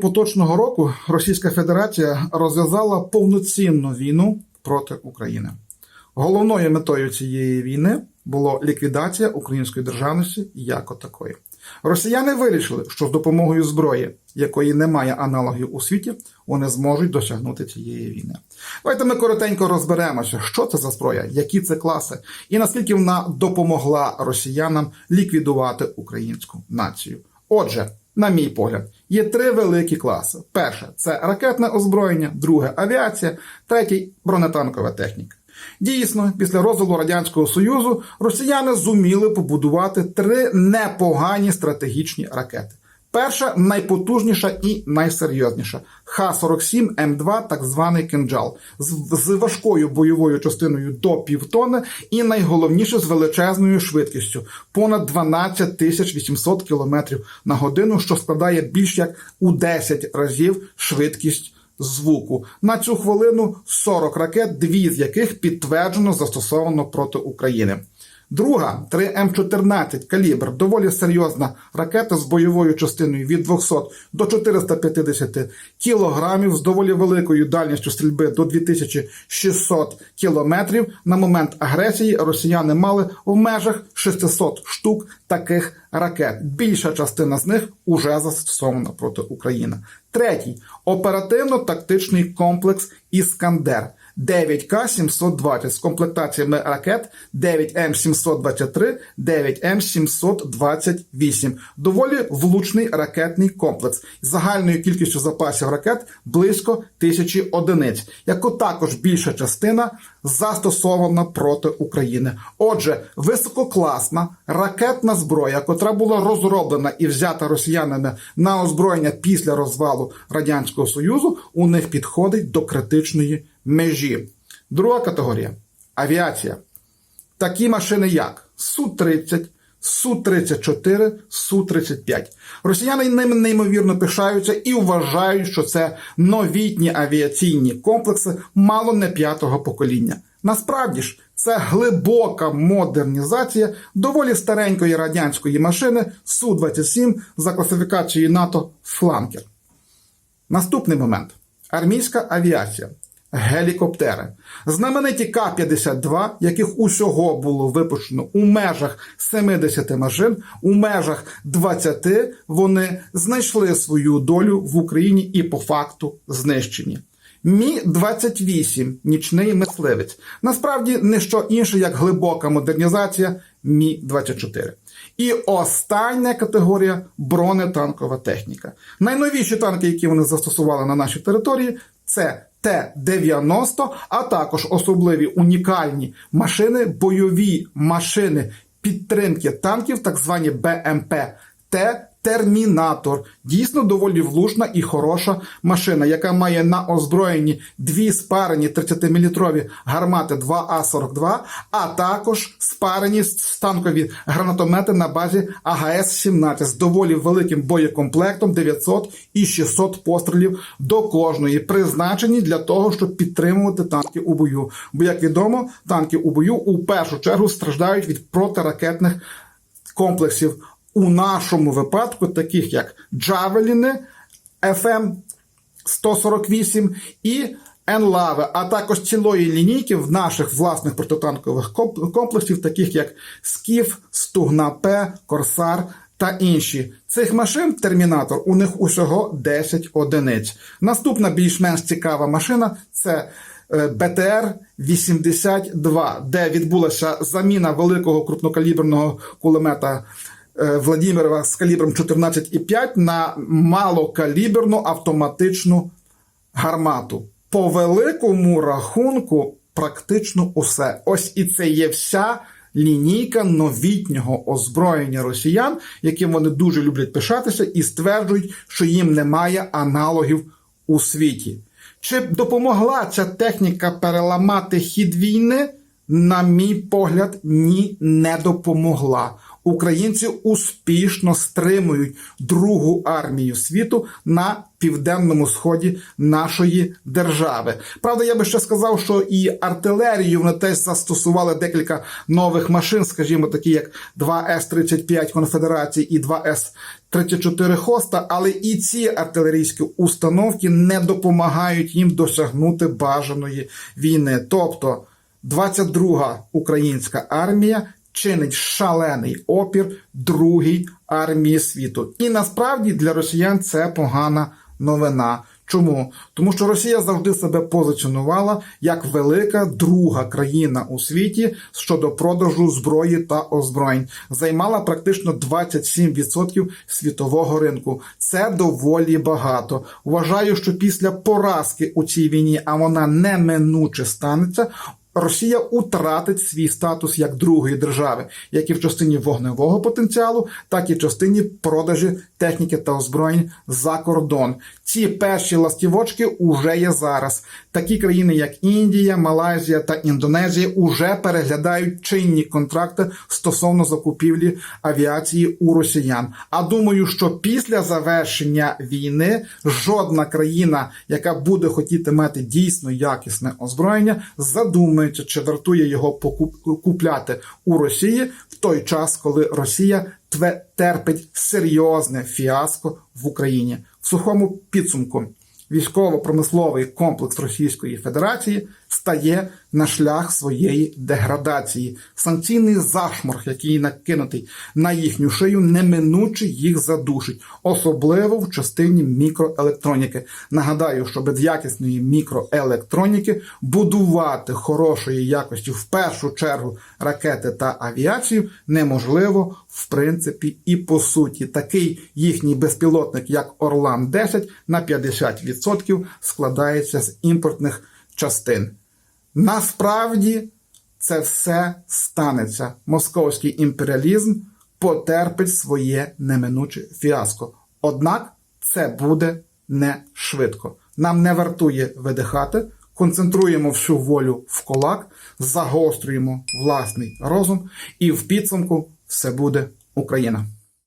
поточного року Російська Федерація розв'язала повноцінну війну проти України. Головною метою цієї війни було ліквідація української державності як такої. Росіяни вирішили, що з допомогою зброї, якої немає аналогів у світі, вони зможуть досягнути цієї війни. Давайте ми коротенько розберемося, що це за зброя, які це класи, і наскільки вона допомогла росіянам ліквідувати українську націю. Отже, на мій погляд, є три великі класи: перше це ракетне озброєння, друге авіація, третій бронетанкова техніка. Дійсно, після розвалу радянського союзу росіяни зуміли побудувати три непогані стратегічні ракети. Перша найпотужніша і найсерйозніша Х-47 М2, так званий кинджал, з, важкою бойовою частиною до півтони і найголовніше з величезною швидкістю понад 12 тисяч 800 км на годину, що складає більш як у 10 разів швидкість звуку. На цю хвилину 40 ракет, дві з яких підтверджено застосовано проти України. Друга 3М14 калібр, доволі серйозна ракета з бойовою частиною від 200 до 450 кілограмів з доволі великою дальністю стрільби до 2600 кілометрів. На момент агресії росіяни мали в межах 600 штук таких ракет. Більша частина з них уже застосована проти України. Третій оперативно-тактичний комплекс Іскандер. 9К-720 з комплектаціями ракет 9М723, 9М728. Доволі влучний ракетний комплекс з загальною кількістю запасів ракет близько тисячі одиниць, яку також більша частина застосована проти України. Отже, висококласна ракетна зброя, котра була розроблена і взята росіянами на озброєння після розвалу Радянського Союзу, у них підходить до критичної межі. Друга категорія авіація. Такі машини, як Су-30, Су-34, Су-35. Росіяни ними неймовірно пишаються і вважають, що це новітні авіаційні комплекси мало не п'ятого покоління. Насправді ж, це глибока модернізація доволі старенької радянської машини Су-27 за класифікацією НАТО Фланкер. Наступний момент: армійська авіація. Гелікоптери. Знамениті К-52, яких усього було випущено у межах 70 машин, у межах 20 вони знайшли свою долю в Україні і по факту знищені. Мі-28 нічний мисливець. Насправді не що інше, як глибока модернізація Мі-24. І остання категорія бронетанкова техніка. Найновіші танки, які вони застосували на нашій території, це Т-90, а також особливі унікальні машини, бойові машини підтримки танків, так звані БМП Т. Термінатор дійсно доволі влучна і хороша машина, яка має на озброєнні дві спарені 30-мм гармати 2А42, а також спарені станкові гранатомети на базі АГС-17 з доволі великим боєкомплектом 900 і 600 пострілів до кожної, призначені для того, щоб підтримувати танки у бою. Бо, як відомо, танки у бою у першу чергу страждають від протиракетних комплексів у нашому випадку, таких як Джавеліни, FM 148 і Енлави, а також цілої лінійки в наших власних протитанкових комплексів, таких як Скіф, Стугна П, Корсар. Та інші цих машин Термінатор у них усього 10 одиниць. Наступна більш-менш цікава машина це БТР-82, де відбулася заміна великого крупнокаліберного кулемета Владимирова з калібром 14,5 на малокаліберну автоматичну гармату. По великому рахунку, практично усе. Ось і це є вся лінійка новітнього озброєння росіян, яким вони дуже люблять пишатися, і стверджують, що їм немає аналогів у світі. Чи допомогла ця техніка переламати хід війни? На мій погляд, ні, не допомогла. Українці успішно стримують другу армію світу на південному сході нашої держави. Правда, я би ще сказав, що і артилерію вони теж застосували декілька нових машин, скажімо, такі як 2 С-35 Конфедерації і 2 С-34 Хоста, але і ці артилерійські установки не допомагають їм досягнути бажаної війни. Тобто 22-га українська армія чинить шалений опір другій армії світу. І насправді для росіян це погана новина. Чому? Тому що Росія завжди себе позиціонувала як велика друга країна у світі щодо продажу зброї та озброєнь, займала практично 27% світового ринку. Це доволі багато. Вважаю, що після поразки у цій війні, а вона неминуче станеться. Росія утратить свій статус як другої держави, як і в частині вогневого потенціалу, так і в частині продажі техніки та озброєнь за кордон. Ці перші ластівочки уже є зараз. Такі країни, як Індія, Малайзія та Індонезія, уже переглядають чинні контракти стосовно закупівлі авіації у росіян. А думаю, що після завершення війни жодна країна, яка буде хотіти мати дійсно якісне озброєння, задумається, чи вартує його купляти у Росії в той час, коли Росія терпить серйозне фіаско в Україні. В сухому підсумку військово-промисловий комплекс Російської Федерації стає на шлях своєї деградації. Санкційний зашморг, який накинутий на їхню шию, неминуче їх задушить, особливо в частині мікроелектроніки. Нагадаю, що без якісної мікроелектроніки будувати хорошої якості в першу чергу ракети та авіацію неможливо в принципі і по суті. Такий їхній безпілотник, як Орлан 10 на 50% складається з імпортних частин. Насправді це все станеться. Московський імперіалізм потерпить своє неминуче фіаско. Однак це буде не швидко. Нам не вартує видихати, концентруємо всю волю в кулак, загострюємо власний розум, і в підсумку все буде Україна.